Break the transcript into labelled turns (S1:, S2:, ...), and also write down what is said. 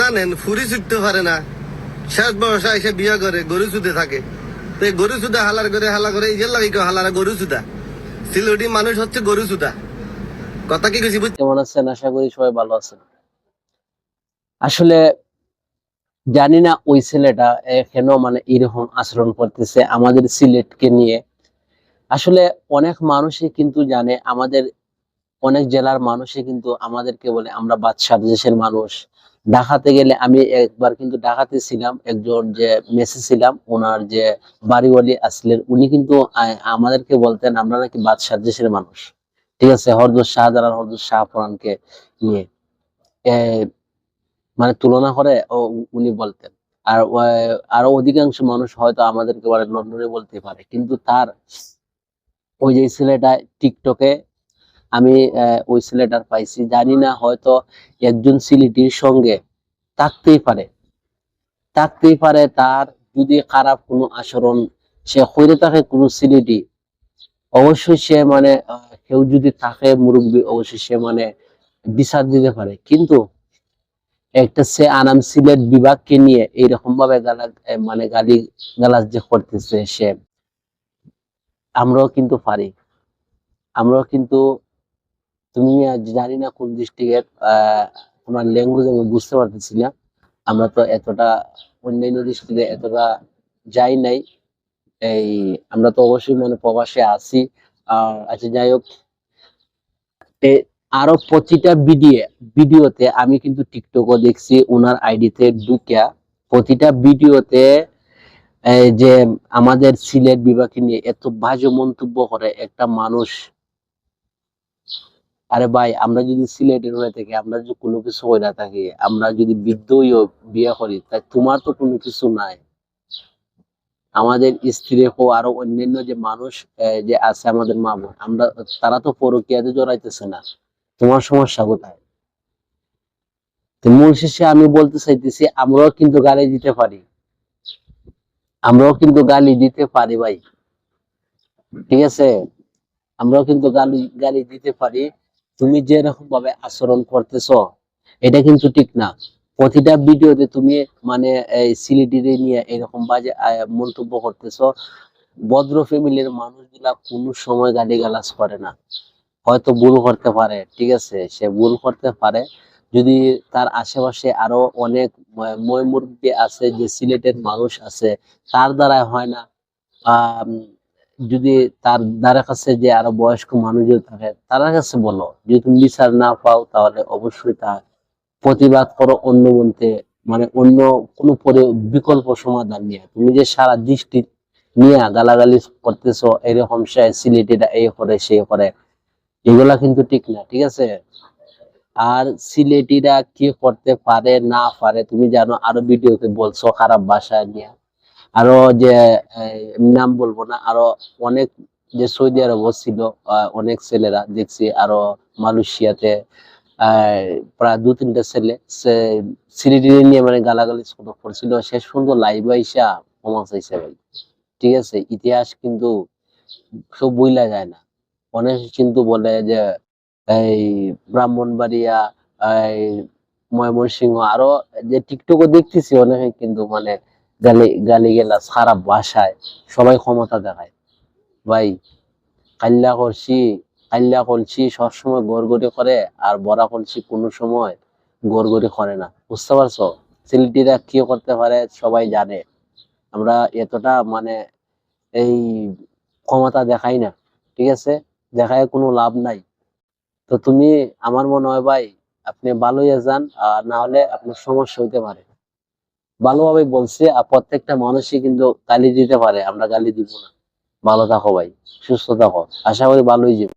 S1: জানেন, ফুরি ছুটতে পারে না। শেষ বয়সে এসে বিয়ে করে, গরু চুদে থাকে। তো গরু চুদা হালার করে, হালা করে, এই লাগে হালারা, গরু চুদা সিলেটি মানুষ হচ্ছে গরু চুদা কথা কি কইছি বুঝ
S2: কেমন আছেন? আশা করি সবাই ভালো আছেন। আসলে জানি না ওই ছেলেটা কেন মানে এরকম আচরণ করতেছে আমাদের সিলেটকে নিয়ে। আসলে অনেক মানুষই কিন্তু জানে, আমাদের অনেক জেলার মানুষই কিন্তু আমাদেরকে বলে আমরা বাদশাহ দেশের মানুষ। ঢাকাতে গেলে আমি একবার কিন্তু ঢাকাতে ছিলাম, একজন যে মেসে ছিলাম, ওনার যে বাড়িওয়ালি আসলেন, উনি কিন্তু আমাদেরকে বলতেন, আমরা নাকি বাদশাহ দেশের মানুষ। ঠিক আছে হরদুর শাহজালাল হরদুর শাহপুরানকে নিয়ে। মানে তুলনা করে ও, উনি বলতেন। আর আরও অধিকাংশ মানুষ হয়তো আমাদেরকে বলে, লন্ডনে বলতে পারে। কিন্তু তার ওই যে ছেলেটা টিকটকে আমি ওই ছেলেটার পাইছি। জানি না হয়তো একজন সিলিটির সঙ্গে থাকতেই পারে। থাকতেই পারে তার যদি খারাপ কোনো আচরণ, সে হইতে থাকে কোনো সিলিটি, অবশ্যই সে মানে কেউ যদি থাকে মুরব্বী, অবশ্যই সে মানে বিচার দিতে পারে। কিন্তু একটা সে আনাম সিলেট বিভাগকে নিয়ে এইরকম ভাবে গালা মানে গালি, গালাজ যে করতেছে সে, আমরাও কিন্তু পারি। আমরাও কিন্তু তুমি জানি না কোন ডিস্ট্রিক্টের তোমার ল্যাঙ্গুয়েজ আমি বুঝতে পারতেছি না। আমরা তো এতটা অন্যান্য ডিস্ট্রিক্টে এতটা যাই নাই। এই, আমরা তো অবশ্যই মানে প্রবাসে আছি। আর আচ্ছা যাই হোক। আরও প্রতিটা ভিডিও ভিডিওতে আমি কিন্তু টিকটকও দেখছি ওনার আইডিতে ঢুকিয়া প্রতিটা ভিডিওতে যে আমাদের সিলেট বিভাগকে নিয়ে এত বাজে মন্তব্য করে একটা মানুষ। আরে ভাই, আমরা যদি সিলেটের হয়ে থাকি, আমরা যদি কোনো কিছু হয়ে না থাকি, আমরা যদি বৃদ্ধ বিয়ে করি, তাই তোমার তো কোনো কিছু নাই। আমাদের স্ত্রী হোক, আরও অন্যান্য যে মানুষ যে আছে আমাদের মা বোন, আমরা, তারা তো পরকীয়াতে জড়াইতেছে না। তোমার সমস্যা কোথায়? মূল শেষে আমি বলতে চাইতেছি, আমরাও কিন্তু গালি দিতে পারি। আমরাও কিন্তু গালি দিতে পারি ভাই। ঠিক আছে? আমরাও কিন্তু গালি গালি দিতে পারি। তুমি যেরকম ভাবে আচরণ করতেছ, এটা কিন্তু ঠিক না। প্রতিটা ভিডিওতে তুমি মানে সিলিটিরে নিয়ে এরকম বাজে মন্তব্য করতেছ, ভদ্র ফ্যামিলির মানুষগুলা কোনো সময় গালি গালাজ করে না। হয়তো ভুল করতে পারে, ঠিক আছে? সে ভুল করতে পারে। যদি তার আশেপাশে আরও অনেক ম- ময় মুরব্বী আছে, যে সিলেটের মানুষ আছে, তার দ্বারা হয় না যদি তার দ্বারা কাছে যে আরও বয়স্ক মানুষজন থাকে, তার কাছে বলো, যদি তুমি বিচার না পাও, তাহলে অবশ্যই তা প্রতিবাদ করো অন্য মন্ত্রে মানে অন্য কোনো পরে বিকল্প সমাধান নিয়ে তুমি যে সারা দৃষ্টি নিয়ে গালাগালি করতেছো, এরকম সে সিলেটিরা এই করে, সে করে, এগুলা কিন্তু ঠিক না, ঠিক আছে? আর সিলেটিরা কি করতে পারে, না পারে, তুমি জানো, আরও ভিডিওতে বলছো খারাপ ভাষা নিয়ে। আরও যে নাম বলব না, আরও অনেক যে সৌদি আরব ছিল অনেক ছেলেরা দেখছি আরও মালয়েশিয়াতে প্রায় দু, তিনটা ছেলে, সে নিয়ে মানে গালাগালি করছিল। সে সুন্দর লাইভ আইসা ক্ষমা চাইছে ভাই। ঠিক আছে, ইতিহাস কিন্তু সব বইলা যায় না। অনেক কিন্তু বলে যে, এই ব্রাহ্মণবাড়িয়া, এই ময়মনসিংহ, আরও যে টিকটকও দেখতেছি অনেকে কিন্তু মানে গালি গালি খারাপ ভাষায়, সবাই ক্ষমতা দেখায়। ভাই, কাল্লা করছি কাল্লা করছি সবসময় গড়গড়ি করে, আর বড়া করছি কোনো সময় গড়গড়ি করে না। বুঝতে পারছ? সিলেটিরা কি করতে পারে সবাই জানে। আমরা এতটা মানে এই ক্ষমতা দেখাই না, ঠিক আছে? দেখায় কোনো লাভ নাই। তো তুমি, আমার মনে হয় ভাই, আপনি ভালোই যান আর না হলে আপনার সমস্যা হইতে পারে। ভালোভাবে বলছে আর প্রত্যেকটা মানুষই কিন্তু গালি দিতে পারে। আমরা গালি দিব না। ভালো থাকো ভাই। সুস্থ থাকো। আশা করি ভালোই যাবে